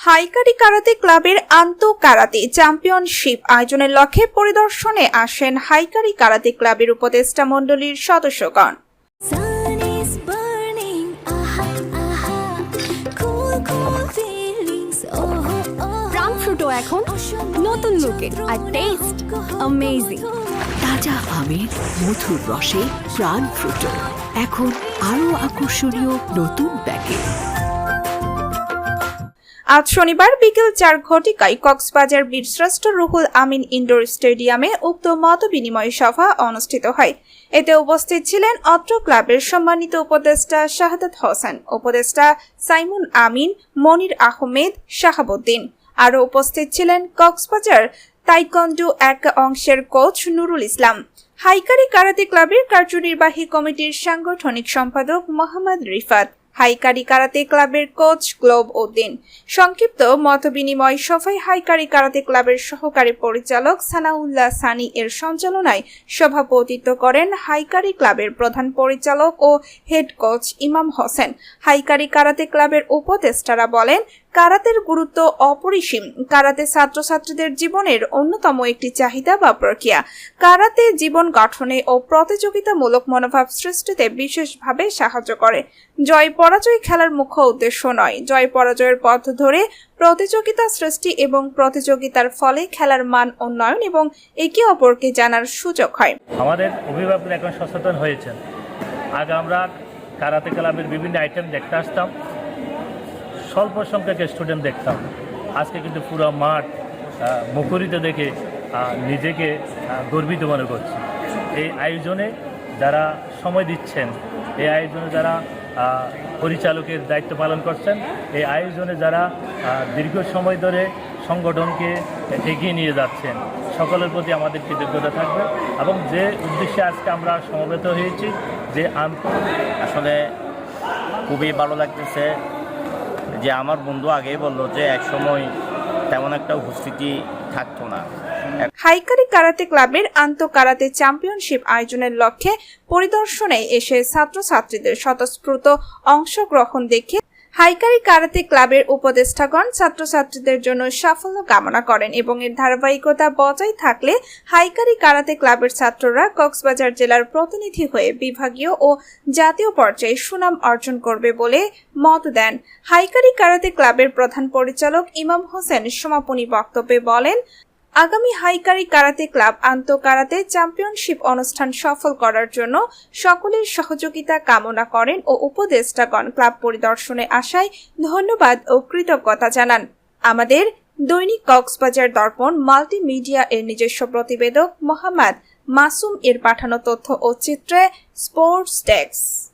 হাইকারি karate ক্লাবের আন্ত karate championship আয়োজনের লক্ষ্যে পরিদর্শনে আসেন হাইকারি কারাতে ক্লাবের উপদেষ্টা মণ্ডলীর সদস্যগণ। Oh, oh. প্রাণ ফ্রুটো এখন নতুন লুকে আর টেস্ট অ্যামেজিং তাজা আমের মধুর রসে প্রাণ ফ্রুটো এখন আরও আকর্ষণীয় নতুন প্যাকেট। আজ শনিবার বিকেল চার ঘটিকায় কক্সবাজার বীরশ্রেষ্ঠ রুহুল আমিন ইনডোর স্টেডিয়ামে উক্ত মত বিনিময় সভা অনুষ্ঠিত হয়। এতে উপস্থিত ছিলেন অত্র ক্লাবের সম্মানিত উপদেষ্টা শাহাদাত হোসেন, উপদেষ্টা সাইমুন আমিন, মনির আহমেদ, শাহাবুদ্দিন। আরও উপস্থিত ছিলেন কক্সবাজার তাইকন্ডু এক অংশের কোচ নুরুল ইসলাম। হাইকারি কারাতে ক্লাবের কার্যনির্বাহী কমিটির সাংগঠনিক সম্পাদক মোহাম্মদ রিফাত। হাইকারি কারাতে ক্লাবের কোচ গ্লোব উদ্দিন। সংক্ষিপ্ত মত বিনিময় সভায় হাইকারি কারাতে ক্লাবের সহকারী পরিচালক সানাউল্লাহ সানি এর সঞ্চালনায় সভাপতিত্ব করেন হাইকারি ক্লাবের প্রধান পরিচালক ও হেড কোচ ইমাম হোসেন। হাইকারি কারাতে ক্লাবের উপদেষ্টারা বলেন কারাতের গুরুত্ব অপরিসীম। কারাতে ছাত্রছাত্রীদের জীবনের অন্যতম একটি চাহিদা বা প্রক্রিয়া। কারাতে জীবন গঠনে ও প্রতিযোগিতামূলক মনোভাব সৃষ্টিতে বিশেষভাবে সাহায্য করে। জয় পরাজয় খেলার মুখ্য উদ্দেশ্য নয়। জয় পরাজয়ের পথ ধরে প্রতিযোগিতা সৃষ্টি এবং প্রতিযোগিতার ফলে খেলার মান উন্নয়ন এবং একে অপরকে জানার সুযোগ হয়। আমাদের অভিভাবকরা এখন সচেতন হয়েছেন। আগে আমরা কারাতে ক্লাবের বিভিন্ন আইটেম দেখতে আসতাম। স্বল্প সংখ্যক স্টুডেন্ট দেখতাম। আজকে কিন্তু পুরো মাঠ মুখরিত দেখে নিজেকে গর্বিত মনে করছি। এই আয়োজনে যারা সময় দিচ্ছেন, এই আয়োজনে যারা পরিচালকের দায়িত্ব পালন করছেন, এই আয়োজনে যারা দীর্ঘ সময় ধরে সংগঠনকে এগিয়ে নিয়ে যাচ্ছেন, সকলের প্রতি আমাদের কৃতজ্ঞতা থাকবে এবং যে উদ্দেশ্যে আজকে আমরা সমবেত হয়েছি, যে আসলে খুবই ভালো লাগতেছে যে আমার বন্ধু আগেই বলল যে একসময় তেমন একটা উপস্থিতি থাকতো না। হাইকারি কারাতে ক্লাবের আন্ত কারাতে চ্যাম্পিয়নশিপ আয়োজনের লক্ষ্যে পরিদর্শনে এসে ছাত্রছাত্রীদের স্বতঃস্ফূর্ত অংশগ্রহণ দেখে হাইকারি কারাতে ক্লাবের উপদেষ্টাগণ ছাত্রছাত্রীদের জন্য সাফল্য কামনা করেন এবং এর ধারাবাহিকতা বজায় থাকলে হাইকারি কারাতে ক্লাবের ছাত্ররা কক্সবাজার জেলার প্রতিনিধি হয়ে বিভাগীয় ও জাতীয় পর্যায়ে সুনাম অর্জন করবে বলে মত দেন। হাইকারি কারাতে ক্লাবের প্রধান পরিচালক ইমাম হোসেন সমাপনী বক্তব্যে বলেন আগামী হাইকারি কারাতে ক্লাব আন্ত কারাতে চ্যাম্পিয়নশিপ অনুষ্ঠান সফল করার জন্য সকলের সহযোগিতা কামনা করেন ও উপদেষ্টাগণ ক্লাব পরিদর্শনে আসায় ধন্যবাদ ও কৃতজ্ঞতা জানান। আমাদের দৈনিক কক্সবাজার দর্পণ মাল্টিমিডিয়া এর নিজস্ব প্রতিবেদক মোহাম্মদ মাসুম এর পাঠানো তথ্য ও চিত্রে স্পোর্টস ডেস্ক।